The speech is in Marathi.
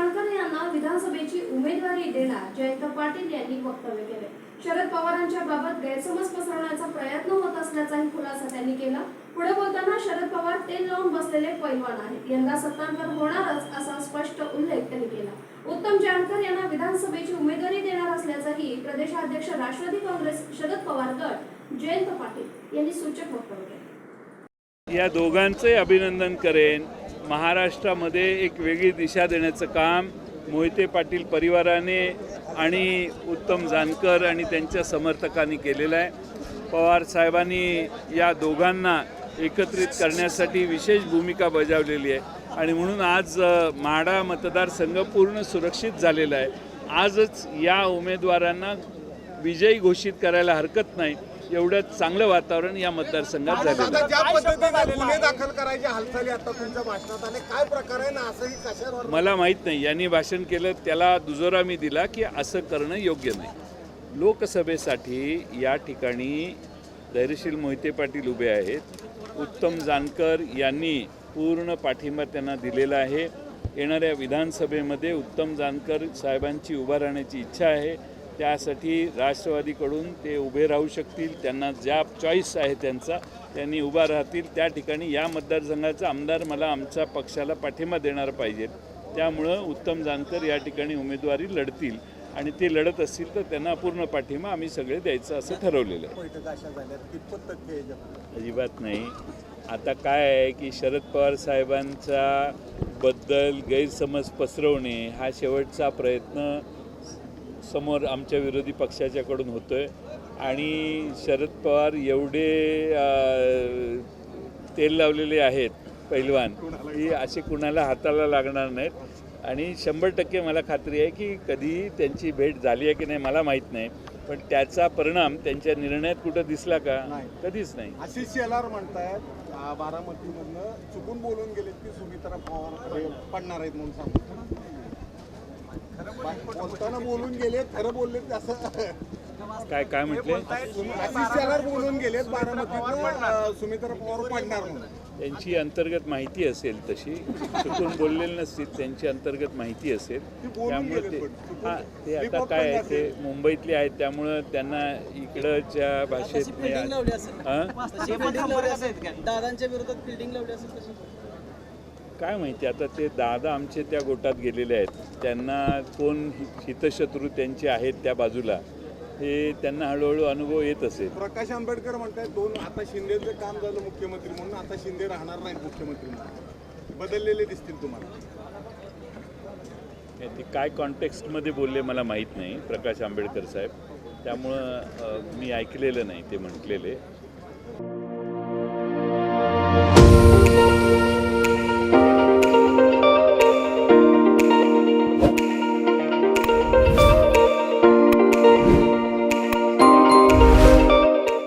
यंदा यांना विधानसभेची उमेदवारी देणार जयंत पाटील यांनी वक्तव्य केले. शरद पवारांच्या बाबत गैरसमज पसरवण्याचा प्रयत्न होत असल्याचाही खुलासा त्यांनी केला. पुढे बोलताना शरद पवार तेल लावून बसलेले पैलवान आहेत. यंदा सत्तांतर होणारच असा स्पष्ट उल्लेख त्यांनी केला. उत्तम जानकर यांना विधानसभेची उमेदवारी देणार असल्याचंही प्रदेशाध्यक्ष राष्ट्रवादी काँग्रेस शरद पवार गट जयंत पाटील यांनी सूचक वक्तव्य केले. या दोघांचे अभिनंदन करेन. महाराष्ट्रामध्ये एक वेगळी दिशा देण्याचं काम मोहिते पाटील परिवाराने आणि उत्तम जानकर आणि त्यांच्या समर्थकांनी केलेलं आहे. पवार साहेबांनी या दोघांना एकत्रित करण्यासाठी विशेष भूमिका बजावलेली आहे. आणि म्हणून आज म्हाडा मतदारसंघ पूर्ण सुरक्षित झालेला आहे. आजच या उमेदवारांना विजयी घोषित करायला हरकत नाही. एवढं चांगलं वातावरण या मतदारसंघात झालेलं आहे. ज्या पद्धतीने गुन्हे दाखल करायची हालचाली आता तुमच्या भाषणात आले काय प्रकार आहे ना असंही कशावर? मला माहीत नाही. यांनी भाषण केलं त्याला दुजोरा मी दिला की असं करणं योग्य नाही. लोकसभेसाठी या ठिकाणी धैर्यशील मोहिते पाटील उभे आहेत. उत्तम जानकर यांनी पूर्ण पाठिंबा त्यांना दिलेला आहे. येणाऱ्या विधानसभेमध्ये उत्तम जानकर साहेबांची उभा राहण्याची इच्छा आहे. त्यासाठी राष्ट्रवादीकडून ते उभे राहू शकतील त्यांना ज्या चॉईस आहे त्यांचा त्यांनी उभा राहतील त्या ठिकाणी या मतदारसंघाचा आमदार मला आमच्या पक्षाला पाठिंबा देणार पाहिजेत त्यामुळं उत्तम जानकर या ठिकाणी उमेदवारी लढतील आणि ते लढत असतील तर त्यांना पूर्ण पाठिंबा आम्ही सगळे द्यायचं असं ठरवलेलं आहे? अजिबात नाही. आता काय आहे की शरद पवार साहेबांचा बद्दल गैरसमज पसरवणे हा शेवटचा प्रयत्न समोर आमच्या विरोधी पक्षाच्याकडून होतो आहे आणि शरद पवार एवढे तेल लावलेले आहेत पैलवान की असे कुणाला हाताला लागणार नाहीत. आणि शंभर टक्के मला खात्री आहे की कधी त्यांची भेट झाली आहे की नाही मला माहीत नाही. पण त्याचा परिणाम त्यांच्या निर्णयात कुठं दिसला का. कधीच नाही. आशिष शेलार म्हणतायत बारामतीमधनं चुकून बोलून गेलेत की सुमित्रा पवार पडणार आहेत म्हणून सांगतो बोलताना बोलून गेलेत खरं बोललेत असं? काय काय म्हटले? शेलार बोलून बारामतीतनं सुमित्रा पवार पडणार म्हणून. त्यांची अंतर्गत माहिती असेल तशी. चुकून बोललेली नसतील त्यांची अंतर्गत माहिती असेल. त्यामुळे ते. हां ते आता काय आहे tongue ते असेल. मुंबईतले आहेत त्यामुळं त्यांना इकडच्या भाषेत हां दादांच्या विरोधात फिल्डिंग लावली असेल काय माहिती आता ते दादा आमचे त्या गोटात गेलेले आहेत. त्यांना कोण हितशत्रू त्यांचे आहेत त्या बाजूला हे त्यांना हळूहळू अनुभव येत असेल. प्रकाश आंबेडकर म्हणतायत दोन आता शिंदेचं काम झालं मुख्यमंत्री म्हणून आता शिंदे राहणार नाहीत मुख्यमंत्री म्हणून. बदललेले दिसतील तुम्हाला. ते काय कॉन्टेक्स्टमध्ये बोलले मला माहीत नाही प्रकाश आंबेडकर साहेब. त्यामुळं मी ऐकलेलं नाही ते म्हटलेले.